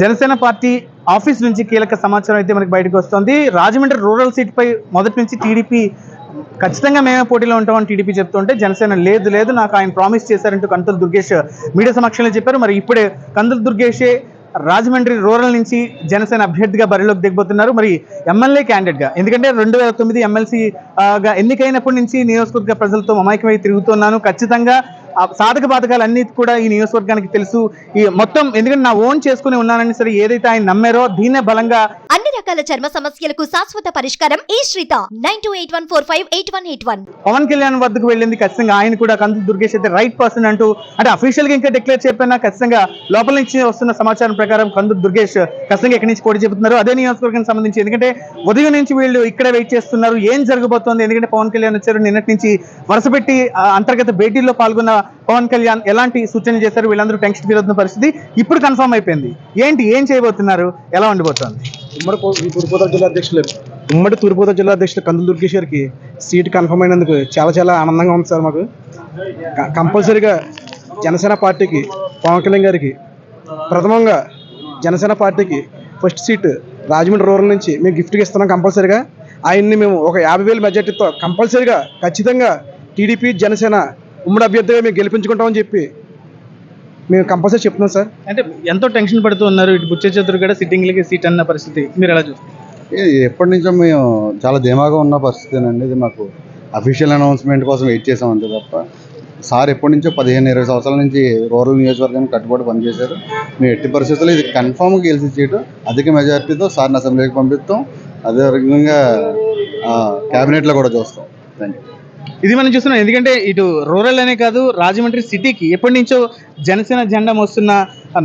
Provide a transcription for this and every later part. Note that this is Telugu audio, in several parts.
జనసేన పార్టీ ఆఫీస్ నుంచి కీలక సమాచారం అయితే మనకి బయటకు వస్తుంది. రాజమండ్రి రూరల్ సీట్పై మొదటి నుంచి టీడీపీ ఖచ్చితంగా మేమే పోటీలో ఉంటామని టీడీపీ చెప్తుంటే జనసేన లేదు లేదు నాకు ఆయన ప్రామిస్ చేశారంటూ కంతుల దుర్గేష్ మీడియా సమక్షంలో చెప్పారు. మరి ఇప్పుడే కందుల దుర్గేషే రాజమండ్రి రూరల్ నుంచి జనసేన అభ్యర్థిగా బరిలోకి దిగబోతున్నారు. మరి ఎమ్మెల్యే క్యాండిడేట్గా ఎందుకంటే రెండు వేల తొమ్మిది ఎమ్మెల్సీగా ఎన్నికైనప్పటి నుంచి నియోజకవర్గ ప్రజలతో మమైకమై తిరుగుతున్నాను. ఖచ్చితంగా సాధక బాధకాలు అన్ని కూడా ఈ నియోజకవర్గానికి తెలుసు. ఈ మొత్తం ఎందుకంటే నా ఓన్ చేసుకుని ఉన్నానని సరే ఏదైతే ఆయన నమ్మారో దీన్నే బలంగా అన్ని రకాల చర్మ సమస్యలకు శాశ్వత పరిష్కారం ఈ శ్రీత. Nine two eight one four five eight one eight one. Pawan Kalyan వద్దకు వెళ్ళింది ఖచ్చితంగా. ఆయన కూడా కందు దుర్గేష్ అయితే రైట్ పర్సన్ అంటూ అంటే అఫీషియల్గా ఇంకా డిక్లేర్ చెప్పినా ఖచ్చితంగా లోపల నుంచి వస్తున్న సమాచారం ప్రకారం కందు దుర్గేష్ ఖచ్చితంగా ఎక్కడి నుంచి పోటీ చెబుతున్నారు. అదే నియోజకవర్గానికి సంబంధించి ఎందుకంటే ఉదయం నుంచి వీళ్ళు ఇక్కడే వెయిట్ చేస్తున్నారు. ఏం జరగబోతోంది? ఎందుకంటే పవన్ కళ్యాణ్ వచ్చారు. నిన్నటి నుంచి వరుస పెట్టి ఆ, అంతర్గత భేటీల్లో పాల్గొన్న పవన్ కళ్యాణ్ ఎలాంటి సూచనలు చేశారు? వీళ్ళందరూ టెన్షన్ ఫీల్ పరిస్థితి ఇప్పుడు కన్ఫర్మ్ అయిపోయింది. ఏంటి? ఏం చేయబోతున్నారు? ఎలా ఉండబోతోంది ఉమ్మడి తూర్పుగోదావరి జిల్లా అధ్యక్షులు ఉమ్మడి తూర్పుగోదావరి జిల్లా అధ్యక్షులు కందుల దుర్గేష్ గారికి సీట్ కన్ఫర్మ్ అయినందుకు చాలా చాలా ఆనందంగా ఉంది సార్ మాకు. కంపల్సరీగా జనసేన పార్టీకి పవన్ కళ్యాణ్ గారికి ప్రథమంగా జనసేన పార్టీకి ఫస్ట్ సీట్ రాజమండ్రి రూరల్ నుంచి మేము గిఫ్ట్గా ఇస్తున్నాం కంపల్సరీగా. ఆయన్ని మేము ఒక యాభై వేల మెజార్టీతో కంపల్సరీగా ఖచ్చితంగా టీడీపీ జనసేన ఉమ్మడి అభ్యర్థిగా మేము గెలిపించుకుంటామని చెప్పి మేము కంపల్సరీ చెప్తున్నాం సార్. అంటే ఎంతో టెన్షన్ పడుతూ ఉన్నారు ఇటు బుచ్చ చతురు కూడా సిట్టింగ్లకి సీట్ అన్న పరిస్థితి. మీరు ఎలా చూస్తారు? ఎప్పటి నుంచో మేము చాలా ధీమాగా ఉన్న పరిస్థితేనండి. ఇది మాకు అఫీషియల్ అనౌన్స్మెంట్ కోసం వెయిట్ చేసాం అంతే తప్ప. సార్ ఎప్పటి నుంచో పదిహేను ఇరవై సంవత్సరాల నుంచి రూరల్ నియోజకవర్గానికి కట్టుబడి పనిచేశారు. మేము ఎట్టి పరిస్థితుల్లో ఇది కన్ఫామ్గా గెలిచి చేయడం అధిక మెజారిటీతో సార్ని అసెంబ్లీకి పంపిస్తాం. అదే రకంగా క్యాబినెట్లో కూడా చూస్తాం. థ్యాంక్ యూ ఇది మనం చూస్తున్నాం. ఎందుకంటే ఇటు రూరల్ అనే కాదు రాజమండ్రి సిటీకి ఎప్పటి నుంచో జనసేన జెండా మోస్తున్న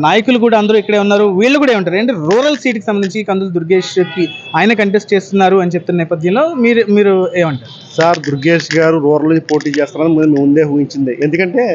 నాయకులు కూడా అందరూ ఇక్కడే ఉన్నారు. వీళ్ళు కూడా ఉంటారు. అంటే రూరల్ సీట్కి సంబంధించి కందులు దుర్గేష్కి ఆయన కంటెస్ట్ చేస్తున్నారు అని చెప్తున్న నేపథ్యంలో మీరు మీరు ఏమంటారు? సార్ దుర్గేష్ గారు రూరల్ పోటీ చేస్తారని మేము ముందే ఊహించింది. ఎందుకంటే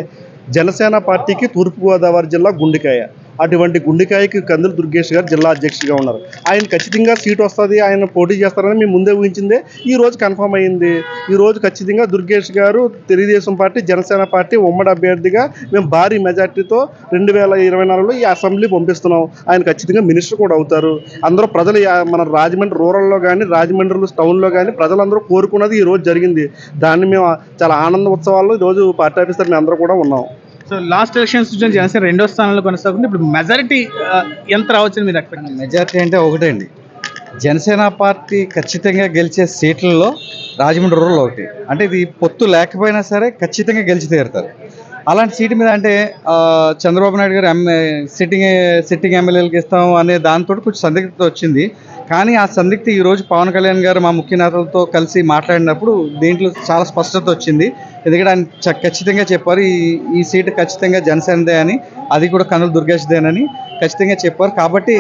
జనసేన పార్టీకి తూర్పుగోదావరి జిల్లా గుండెకాయ. అటువంటి గుండెకాయకి కందులు దుర్గేష్ గారు జిల్లా అధ్యక్షుడిగా ఉన్నారు. ఆయన ఖచ్చితంగా సీట్ వస్తుంది ఆయన పోటీ చేస్తారని మేము ముందే ఊహించిందే. ఈ రోజు కన్ఫర్మ్ అయింది ఈ రోజు ఖచ్చితంగా దుర్గేష్ గారు తెలుగుదేశం పార్టీ జనసేన పార్టీ ఉమ్మడి అభ్యర్థిగా మేము భారీ మెజార్టీతో రెండు వేల ఇరవై నాలుగులో ఈ అసెంబ్లీ పంపిస్తున్నాం. ఆయన ఖచ్చితంగా మినిస్టర్ కూడా అవుతారు. అందరూ ప్రజలు మన రాజమండ్రి రూరల్లో కానీ రాజమండ్రిలో టౌన్లో కానీ ప్రజలందరూ కోరుకున్నది ఈ రోజు జరిగింది. దాన్ని మేము చాలా ఆనంద ఉత్సవాల్లో ఈరోజు రోజు పార్టీ ఆఫీసర్ మేము అందరూ కూడా ఉన్నాం. సో లాస్ట్ ఎలక్షన్స్ చూసిన జనసేన రెండో స్థానంలో కొనసాగుతుంది. ఇప్పుడు మెజారిటీ ఎంత రావచ్చని మీరు ఎక్స్పెక్ట్ మెజారిటీ అంటే ఒకటే అండి. జనసేన పార్టీ ఖచ్చితంగా గెలిచే సీట్లలో రాజమండ్రి రూరల్ ఒకటి. అంటే ఇది పొత్తు లేకపోయినా సరే ఖచ్చితంగా గెలిచి తీరుతారు. అలాంటి సీటు మీద అంటే చంద్రబాబు నాయుడు గారు ఎమ్మె సిట్టింగ్ సిట్టింగ్ ఎమ్మెల్యేలకు ఇస్తాం అనే దాంతో కొంచెం సందిగ్ధత వచ్చింది. కానీ ఆ సందిగ్ధ ఈరోజు పవన్ కళ్యాణ్ గారు మా ముఖ్య నేతలతో కలిసి మాట్లాడినప్పుడు దీంట్లో చాలా స్పష్టత వచ్చింది. ఎందుకంటే ఆయన చ- ఖచ్చితంగా చెప్పారు ఈ ఈ సీటు ఖచ్చితంగా జనసేనదే అని అది కూడా కనుల దుర్గేష్దేనని ఖచ్చితంగా చెప్పారు. కాబట్టి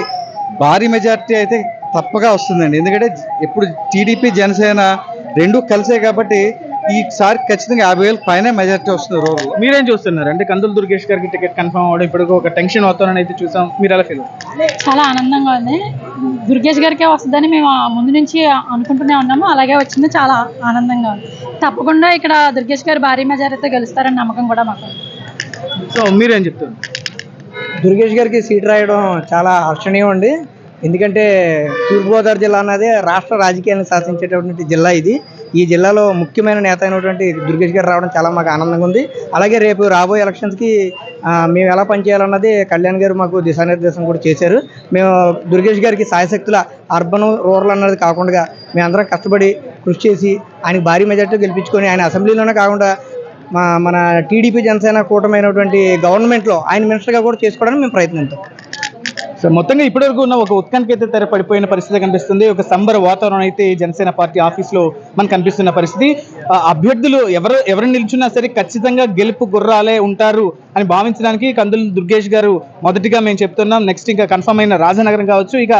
భారీ మెజార్టీ అయితే తప్పగా వస్తుందండి. ఎందుకంటే ఎప్పుడు టీడీపీ జనసేన రెండు కలిసే కాబట్టి ఈసారి ఖచ్చితంగా యాభై వేల పైన మెజార్టీ వస్తుంది రోజు మీరేం చూస్తున్నారు? అంటే కందులు దుర్గేష్ గారికి టికెట్ కన్ఫర్మ్ అవ్వడం ఇప్పుడు ఒక టెన్షన్ అవుతానని అయితే చూసాం. మీరు ఎలా ఫీల్ చాలా ఆనందంగా ఉంది. దుర్గేష్ గారికే వస్తుందని మేము ముందు నుంచి అనుకుంటూనే ఉన్నాము. అలాగే వచ్చింది. చాలా ఆనందంగా ఉంది. తప్పకుండా ఇక్కడ దుర్గేష్ గారు భారీ మెజారిటీతో గెలుస్తారని నమ్మకం కూడా మాకు. సో మీరేం చెప్తారు దుర్గేష్ గారికి సీట్ రాయడం చాలా హర్షణీయం అండి. ఎందుకంటే తూర్పుగోదావరి జిల్లా అన్నది రాష్ట్ర రాజకీయాలను శాసించేటటువంటి జిల్లా ఇది. ఈ జిల్లాలో ముఖ్యమైన నేత అయినటువంటి దుర్గేష్ గారు రావడం చాలా మాకు ఆనందంగా ఉంది. అలాగే రేపు రాబోయే ఎలక్షన్స్కి మేము ఎలా పనిచేయాలన్నది కళ్యాణ్ గారు మాకు దిశానిర్దేశం కూడా చేశారు. మేము దుర్గేష్ గారికి సాయశక్తుల అర్బన్ రూరల్ అన్నది కాకుండా మేమందరం కష్టపడి కృషి చేసి ఆయనకి భారీ మెజార్టీ గెలిపించుకొని ఆయన అసెంబ్లీలోనే కాకుండా మా మన టీడీపీ జనసేన కూటమైనటువంటి గవర్నమెంట్లో ఆయన మినిస్టర్గా కూడా చేసుకోవడానికి మేము ప్రయత్నిస్తాం సో మొత్తంగా ఇప్పటివరకు ఉన్న ఒక ఉత్కంఠకి అయితే తెరపడిపోయిన పరిస్థితి కనిపిస్తుంది. ఒక సంబర వాతావరణం అయితే జనసేన పార్టీ ఆఫీస్లో మనకు కనిపిస్తున్న పరిస్థితి. అభ్యర్థులు ఎవరు ఎవరు నిల్చున్నా సరే ఖచ్చితంగా గెలుపు గుర్రాలే ఉంటారు అని భావించడానికి కందులు దుర్గేష్ గారు మొదటిగా మేము చెప్తున్నాం. నెక్స్ట్ ఇంకా కన్ఫర్మ్ అయిన రాజనగరం కావచ్చు. ఇక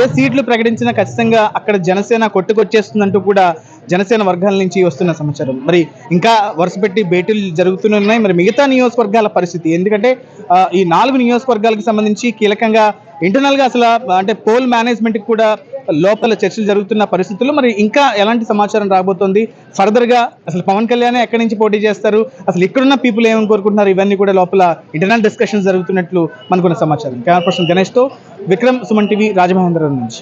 ఏ సీట్లు ప్రకటించినా ఖచ్చితంగా అక్కడ జనసేన కొట్టుకొచ్చేస్తుందంటూ కూడా జనసేన వర్గాల నుంచి వస్తున్న సమాచారం. మరి ఇంకా వరుస పెట్టి భేటీలు జరుగుతూనే ఉన్నాయి. మరి మిగతా నియోజకవర్గాల పరిస్థితి ఎందుకంటే ఈ నాలుగు నియోజకవర్గాలకు సంబంధించి కీలకంగా ఇంటర్నల్గా అసలు అంటే పోల్ మేనేజ్మెంట్ కూడా లోపల చర్చలు జరుగుతున్న పరిస్థితుల్లో మరి ఇంకా ఎలాంటి సమాచారం రాబోతోంది? ఫర్దర్గా అసలు పవన్ కళ్యాణ్ ఎక్కడి నుంచి పోటీ చేస్తారు? అసలు ఇక్కడున్న పీపుల్ ఏమని కోరుకుంటున్నారు? ఇవన్నీ కూడా లోపల ఇంటర్నల్ డిస్కషన్స్ జరుగుతున్నట్లు మనకున్న సమాచారం. కెమెరా పర్సన్ గణేష్తో విక్రమ్ సుమన్ టీవీ రాజమహేంద్రం నుంచి.